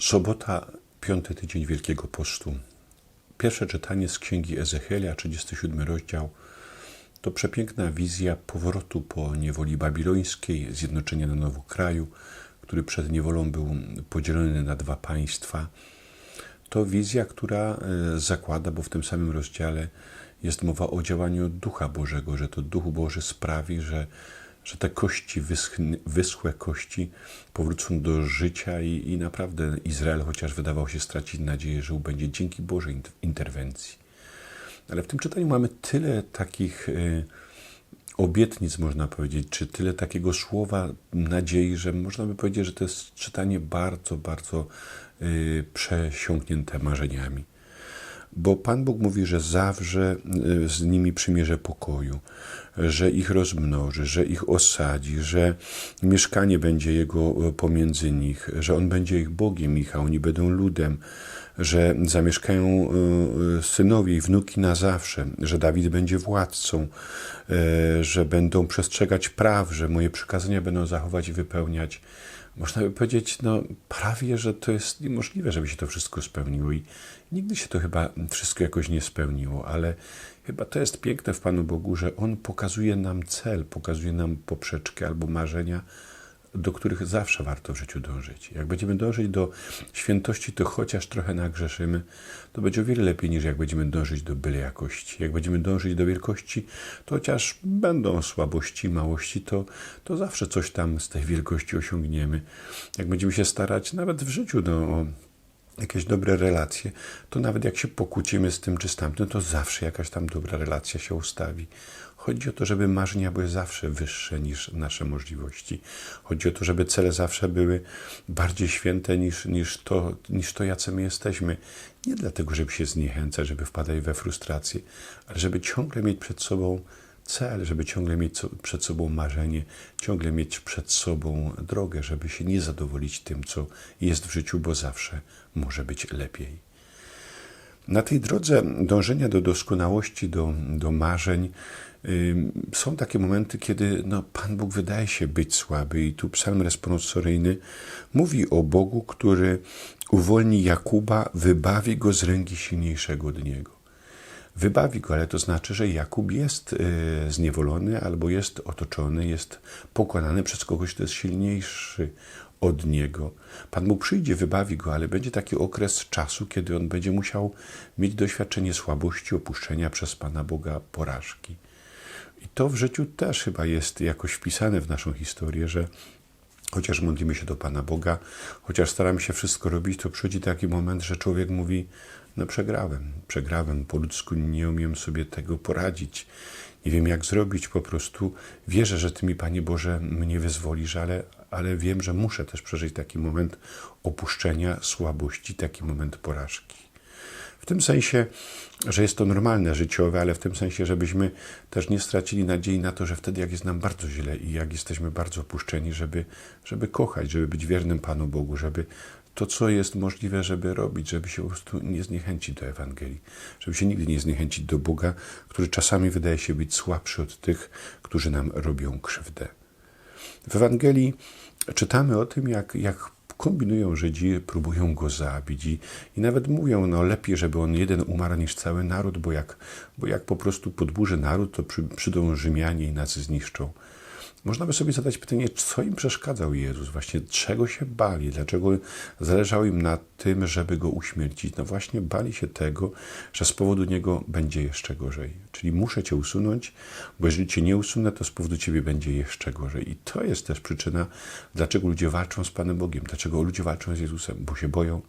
Sobota, piąty tydzień Wielkiego Postu. Pierwsze czytanie z Księgi Ezechielia, 37 rozdział, to przepiękna wizja powrotu po niewoli babilońskiej, zjednoczenia na nowo kraju, który przed niewolą był podzielony na dwa państwa. To wizja, która e, zakłada, bo w tym samym rozdziale jest mowa o działaniu Ducha Bożego, że to Duch Boży sprawi, że że te kości, wyschny, wyschłe kości powrócą do życia i, i naprawdę Izrael, chociaż wydawał się stracić nadzieję, że będzie dzięki Bożej interwencji. Ale w tym czytaniu mamy tyle takich y, obietnic, można powiedzieć, czy tyle takiego słowa nadziei, że można by powiedzieć, że to jest czytanie bardzo, bardzo y, przesiąknięte marzeniami bo Pan Bóg mówi, że zawrze y, z nimi przymierze pokoju, że ich rozmnoży, że ich osadzi, że mieszkanie będzie Jego y, pomiędzy nich, że On będzie ich Bogiem ich, a oni będą ludem, że zamieszkają y, synowie i wnuki na zawsze, że Dawid będzie władcą, że będą przestrzegać praw, że moje przykazania będą zachować i wypełniać można by powiedzieć, no prawie, że to jest niemożliwe, żeby się to wszystko spełniło i nigdy się to chyba wszystko jakoś nie spełniło, ale chyba to jest piękne w Panu Bogu, że On pokazuje nam cel, pokazuje nam poprzeczkę albo marzenia, do których zawsze warto w życiu dążyć. Jak będziemy dążyć do świętości, to chociaż trochę nagrzeszymy, to będzie o wiele lepiej niż jak będziemy dążyć do byle jakości. Jak będziemy dążyć do wielkości, to chociaż będą słabości, małości, to, to zawsze coś tam z tej wielkości osiągniemy. Jak będziemy się starać nawet w życiu no, o jakieś dobre relacje, to nawet jak się pokłócimy z tym czy z tamtym, to zawsze jakaś tam dobra relacja się ustawi. Chodzi o to, żeby marzenia były zawsze wyższe niż nasze możliwości. Chodzi o to, żeby cele zawsze były bardziej święte niż, niż, to, niż to, jacy my jesteśmy. Nie dlatego, żeby się zniechęcać, żeby wpadać we frustrację, ale żeby ciągle mieć przed sobą cel, żeby ciągle mieć przed sobą marzenie, ciągle mieć przed sobą drogę, żeby się nie zadowolić tym, co jest w życiu, bo zawsze może być lepiej. Na tej drodze dążenia do doskonałości, do, do marzeń, są takie momenty, kiedy no, Pan Bóg wydaje się być słaby, i tu psalm responsoryjny mówi o Bogu, który uwolni Jakuba, wybawi go z ręki silniejszego od niego. Wybawi go, ale to znaczy, że Jakub jest y, zniewolony albo jest otoczony, jest pokonany przez kogoś, kto jest silniejszy od niego. Pan mu przyjdzie, wybawi go, ale będzie taki okres czasu, kiedy on będzie musiał mieć doświadczenie słabości, opuszczenia przez Pana Boga porażki. I to w życiu też chyba jest jakoś wpisane w naszą historię, że chociaż modlimy się do Pana Boga, chociaż staramy się wszystko robić, to przychodzi taki moment, że człowiek mówi: No, przegrałem, przegrałem, po ludzku nie umiem sobie tego poradzić, nie wiem jak zrobić, po prostu wierzę, że Ty mi, Panie Boże, mnie wyzwolisz, ale, ale wiem, że muszę też przeżyć taki moment opuszczenia, słabości, taki moment porażki. Tym sensie, że jest to normalne, życiowe, ale w tym sensie, żebyśmy też nie stracili nadziei na to, że wtedy, jak jest nam bardzo źle i jak jesteśmy bardzo opuszczeni, żeby, żeby kochać, żeby być wiernym Panu Bogu, żeby to, co jest możliwe, żeby robić, żeby się po prostu nie zniechęcić do Ewangelii, żeby się nigdy nie zniechęcić do Boga, który czasami wydaje się być słabszy od tych, którzy nam robią krzywdę. W Ewangelii czytamy o tym, jak, jak kombinują Żydzi, próbują go zabić i, i nawet mówią, no lepiej, żeby on jeden umarł niż cały naród, bo jak, bo jak po prostu podburzy naród, to przy, przyjdą Rzymianie i nas zniszczą. Można by sobie zadać pytanie, co im przeszkadzał Jezus, właśnie czego się bali, dlaczego zależało im na tym, żeby go uśmiercić. No właśnie bali się tego, że z powodu niego będzie jeszcze gorzej. Czyli muszę cię usunąć, bo jeżeli cię nie usunę, to z powodu ciebie będzie jeszcze gorzej. I to jest też przyczyna, dlaczego ludzie walczą z Panem Bogiem, dlaczego ludzie walczą z Jezusem, bo się boją,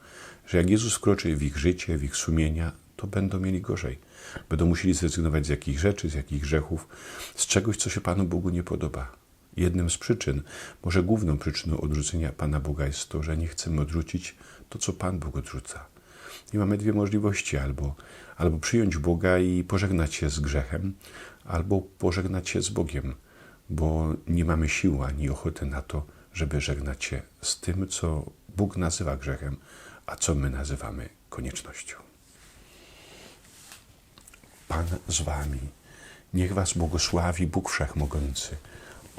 że jak Jezus wkroczy w ich życie, w ich sumienia, to będą mieli gorzej. Będą musieli zrezygnować z jakichś rzeczy, z jakichś grzechów, z czegoś, co się Panu Bogu nie podoba. Jednym z przyczyn, może główną przyczyną odrzucenia Pana Boga jest to, że nie chcemy odrzucić to, co Pan Bóg odrzuca. I mamy dwie możliwości: albo, albo przyjąć Boga i pożegnać się z grzechem, albo pożegnać się z Bogiem, bo nie mamy siły ani ochoty na to, żeby żegnać się z tym, co Bóg nazywa grzechem, a co my nazywamy koniecznością. Pan z Wami. Niech Was błogosławi Bóg Wszechmogący,